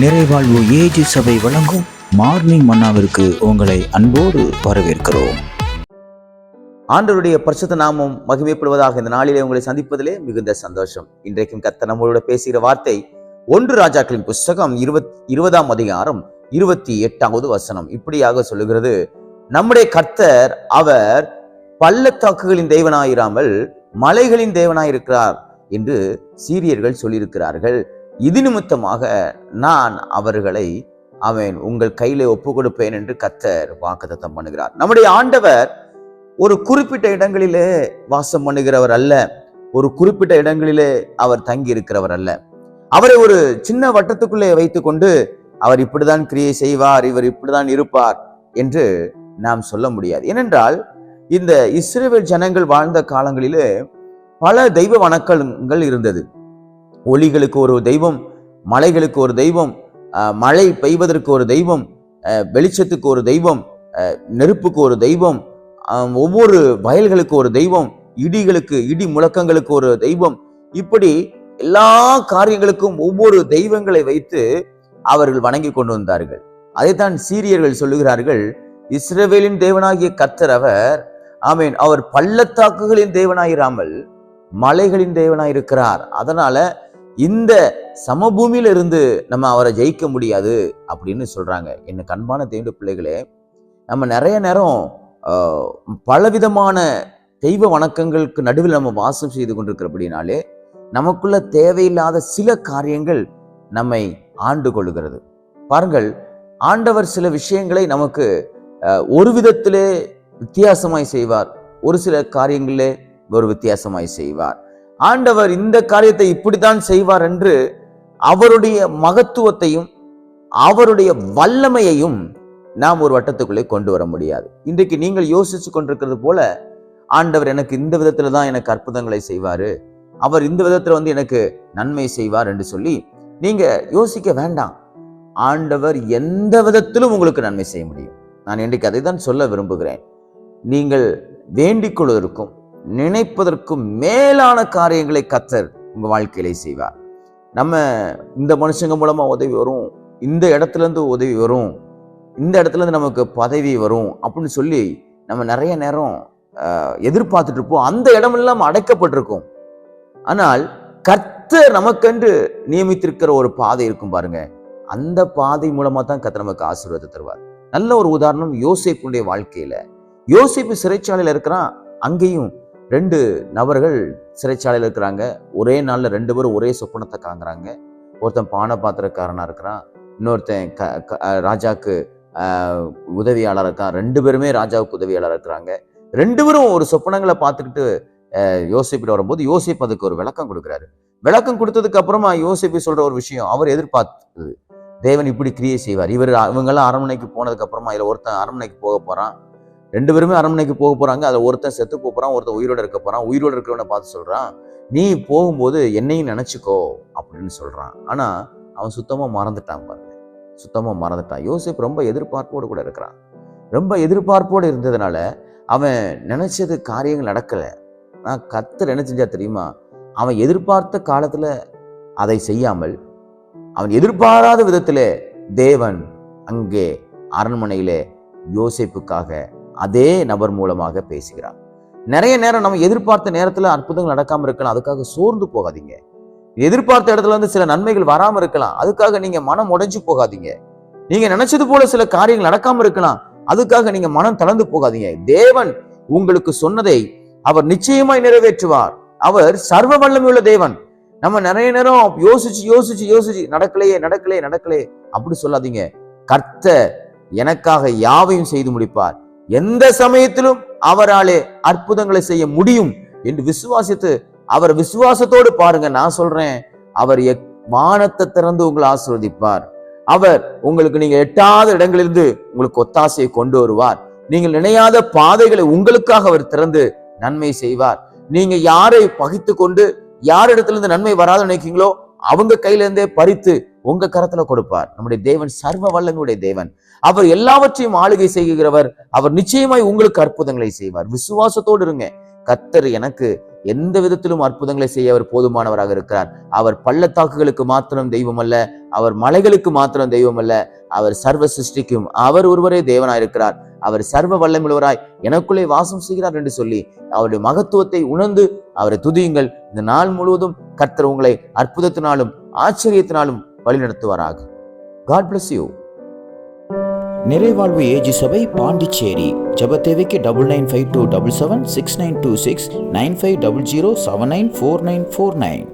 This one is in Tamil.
நிறைவாழ்வு ஏஜி சபை வழங்கும் மார்னிங் மன்னாவிற்கு உங்களை அன்போடு வரவேற்கிறோம். ஆண்டவருடைய பரிசுத்த நாமம் மகிமைப்படுவதாக இந்த நாளிலே உங்களை சந்திப்பதிலே மிகுந்த சந்தோஷம். இன்றைக்கும் கத்த நம்மளோட பேசுகிற வார்த்தை ஒன்று ராஜாக்களின் புஸ்தகம் இருபத் இருபதாம் அதிகாரம் இருபத்தி எட்டாவது வசனம். இப்படியாக சொல்லுகிறது நம்முடைய கர்த்தர் அவர் பள்ளத்தாக்குகளின் தேவனாயிராமல் மலைகளின் தேவனாயிருக்கிறார் என்று சீரியர்கள் சொல்லியிருக்கிறார்கள். இது நிமித்தமாக நான் அவர்களை அவன் உங்கள் கையிலே ஒப்பு கொடுப்பேன் என்று கத்தர் வாக்குத்தத்தம் பண்ணுகிறார். நம்முடைய ஆண்டவர் ஒரு குறிப்பிட்ட இடங்களிலே வாசம் பண்ணுகிறவர் அல்ல. ஒரு குறிப்பிட்ட இடங்களிலே அவர் தங்கி இருக்கிறவர் அல்ல. அவரை ஒரு சின்ன வட்டத்துக்குள்ளே வைத்துக்கொண்டு அவர் இப்படிதான் கிரியை செய்வார் இவர் இப்படிதான் இருப்பார் என்று நாம் சொல்ல முடியாது. ஏனென்றால் இந்த இஸ்ரேவேல் ஜனங்கள் வாழ்ந்த காலங்களிலே பல தெய்வ வணக்கங்கள் இருந்தது. ஒளிகளுக்கு ஒரு தெய்வம் மலைகளுக்கு ஒரு தெய்வம் மழை பெய்வதற்கு ஒரு தெய்வம் வெளிச்சத்துக்கு ஒரு தெய்வம் நெருப்புக்கு ஒரு தெய்வம் ஒவ்வொரு வயல்களுக்கு ஒரு தெய்வம் இடிகளுக்கு இடி முழக்கங்களுக்கு ஒரு தெய்வம். இப்படி எல்லா காரியங்களுக்கும் ஒவ்வொரு தெய்வங்களை வைத்து அவர்கள் வணங்கி கொண்டு வந்தார்கள். அதைத்தான் சீரியர்கள் சொல்லுகிறார்கள் இஸ்ரவேலின் தேவனாகிய கத்தர் அவர் ஆமீன் அவர் பள்ளத்தாக்குகளின் தேவனாயிராமல் மலைகளின் தேவனாயிருக்கிறார். அதனால இந்த சமபூமியில இருந்து நம்ம அவரை ஜெயிக்க முடியாது அப்படின்னு சொல்றாங்க. என்ன கண்பான தெய்வ பிள்ளைகளே நம்ம நிறைய நேரம் பலவிதமான தெய்வ வணக்கங்களுக்கு நடுவில் நம்ம வாசம் செய்து கொண்டிருக்கிறபடினாலே நமக்குள்ள தேவையில்லாத சில காரியங்கள் நம்மை ஆண்டு கொள்ளுகிறது. பாருங்கள் ஆண்டவர் சில விஷயங்களை நமக்கு ஒரு விதத்திலே வித்தியாசமாய் செய்வார். ஒரு சில காரியங்களிலே ஒரு வித்தியாசமாய் செய்வார். ஆண்டவர் இந்த காரியத்தை இப்படித்தான் செய்வார் என்று அவருடைய மகத்துவத்தையும் அவருடைய வல்லமையையும் நாம் ஒரு வட்டத்துக்குள்ளே கொண்டு வர முடியாது. இன்றைக்கு நீங்கள் யோசிச்சு கொண்டிருக்கிறது போல ஆண்டவர் எனக்கு இந்த விதத்துல தான் எனக்கு அற்புதங்களை செய்வார். அவர் இந்த விதத்துல வந்து எனக்கு நன்மை செய்வார் என்று சொல்லி நீங்க யோசிக்க வேண்டாம். ஆண்டவர் எந்த விதத்திலும் உங்களுக்கு நன்மை செய்ய முடியும். நான் இன்றைக்கு அதை தான் சொல்ல விரும்புகிறேன். நீங்கள் வேண்டிக் கொள்வதற்கும் நினைப்பதற்கும் மேலான காரியங்களை கத்தர் உங்கள் வாழ்க்கையிலே செய்வார். நம்ம இந்த மனுஷங்க மூலமாக உதவி வரும் இந்த இடத்துலேருந்து உதவி வரும் இந்த இடத்துலேருந்து நமக்கு பதவி வரும் அப்படின்னு சொல்லி நம்ம நிறைய நேரம் எதிர்பார்த்துட்டு இருப்போம். அந்த இடமெல்லாம் அடைக்கப்பட்டிருக்கும். ஆனால் கர்த்தர் நமக்கென்று நியமித்திருக்கிற ஒரு பாதை இருக்கும் பாருங்க. அந்த பாதை மூலமா தான் கர்த்தர் நமக்கு ஆசீர்வாதத்தை தருவார். நல்ல ஒரு உதாரணம் யோசிப்புடைய வாழ்க்கையில. யோசிப்பு சிறைச்சாலையில் இருக்கிறான் அங்கேயும் ரெண்டு நபர்கள் சிறைச்சாலையில் இருக்கிறாங்க. ஒரே நாளில் ரெண்டு பேரும் ஒரே சொப்பனத்தை காங்குறாங்க ஒருத்தன் பானை பாத்திரக்காரனாக இருக்கிறான். இன்னொருத்தன் க க- ராஜாவுக்கு உதவியாளராக உதவியாளர் இருக்கான். ரெண்டு பேருமே ராஜாவுக்கு உதவியாளர் இருக்கிறாங்க. ரெண்டு பேரும் ஒரு சொப்பனங்களை பார்த்துக்கிட்டு ஆஹ், யோசிப்பிட்டு வரும்போது யோசிப் அதுக்கு ஒரு விளக்கம் கொடுக்குறாரு. விளக்கம் கொடுத்ததுக்கு அப்புறமா யோசிப்பு சொல்ற ஒரு விஷயம் அவர் எதிர்பார்த்தது. தேவன் இப்படி கிரியை செய்வார். இவர் இவங்கெல்லாம் அரண்மனைக்கு போனதுக்கு அப்புறமா இதில் ஒருத்தன் அரண்மனைக்கு போக போறான். ரெண்டு பேருமே அரண்மனைக்கு போக போகிறாங்க அதை ஒருத்தன் செத்து போகிறான் ஒருத்தன் உயிரோடு இருக்க போகிறான் உயிரோடு இருக்கிறவனை பார்த்து சொல்கிறான் நீ போகும்போது என்னையும் நினச்சிக்கோ அப்படின்னு சொல்கிறான் ஆனால் அவன் சுத்தமாக மறந்துட்டான் பாருங்க. சுத்தமாக மறந்துட்டான். யோசிப் ரொம்ப எதிர்பார்ப்போடு கூட இருக்கிறான். ரொம்ப எதிர்பார்ப்போடு இருந்ததுனால அவன் நினச்சது காரியங்கள் நடக்கலை. நான் கத்து என்ன செஞ்சா தெரியுமா? அவன் எதிர்பார்த்த காலத்தில் அதை செய்யாமல் அவன் எதிர்பாராத விதத்தில் தேவன் அங்கே அரண்மனையிலே யோசிப்புக்காக அதே நபர் மூலமாக பேசுகிறார். நிறைய நேரம் நம்ம எதிர்பார்த்த நேரத்தில் அற்புதங்கள் நடக்காமல் இருக்கலாம். அதுக்காக சோர்ந்து போகாதீங்க. எதிர்பார்த்த இடத்துல இருந்து சில நன்மைகள் வராமல் இருக்கலாம். அதுக்காக நீங்க மனம் உடைஞ்சு போகாதீங்க. நீங்க நினைச்சது போல சில காரியங்கள் நடக்காம இருக்கலாம். அதுக்காக நீங்க மனம் தளர்ந்து போகாதீங்க. தேவன் உங்களுக்கு சொன்னதை அவர் நிச்சயமாய் நிறைவேற்றுவார். அவர் சர்வ வல்லமையுள்ள தேவன். நம்ம நிறைய நேரம் யோசிச்சு யோசிச்சு யோசிச்சு நடக்கலையே நடக்கலையே நடக்கலையே அப்படி சொல்லாதீங்க. கர்த்த எனக்காக யாவையும் செய்து முடிப்பார். எந்த சமயத்திலும் அவராலே அற்புதங்களை செய்ய முடியும் என்று விசுவாசித்து அவர் விசுவாசத்தோடு பாருங்க நான் சொல்றேன் அவர் வானத்தை திறந்து உங்களை ஆசிர்வதிப்பார். அவர் உங்களுக்கு நீங்க எட்டாத இடங்களிலிருந்து உங்களுக்கு ஒத்தாசையை கொண்டு வருவார். நீங்கள் நினையாத பாதைகளை உங்களுக்காக அவர் திறந்து நன்மை செய்வார். நீங்க யாரை பகித்து கொண்டு யாரிடத்திலிருந்து நன்மை வராத நினைக்கீங்களோ அவங்க கையிலேருந்தே பறித்து உங்க கரத்துல கொடுப்பார். நம்முடைய தேவன் சர்வ வல்லமையுடைய தேவன். அவர் எல்லாவற்றையும் ஆளுகை செய்கிறவர். அவர் நிச்சயமாய் உங்களுக்கு அற்புதங்களை செய்வார். விசுவாசத்தோடு இருங்க. கத்தர் எனக்கு எந்த விதத்திலும் அற்புதங்களை செய்ய அவர் போதுமானவராக இருக்கிறார். அவர் பள்ளத்தாக்குகளுக்கு மாத்திரம் தெய்வம் அல்ல அவர் மலைகளுக்கு மாத்திரம் தெய்வம் அல்ல அவர் சர்வ சிருஷ்டிக்கும் அவர் ஒருவரே தேவனாயிருக்கிறார் அவர் சர்வ வல்லமுள்ளவராய் எனக்குள்ளே வாசம் செய்கிறார் என்று சொல்லி அவருடைய மகத்துவத்தை உணர்ந்து அவரை துதியுங்கள். இந்த நாள் முழுவதும் கர்த்தர் உங்களை அற்புதத்தினாலும் ஆச்சரியத்தினாலும் வழிநடத்துவாராக. காட் பிளஸ் யூ நிறைவாழ்வு ஏஜி சபை பாண்டிச்சேரி. ஜெப தேவைக்கு double nine five two double seven six nine two six nine five double zero seven nine four nine four nine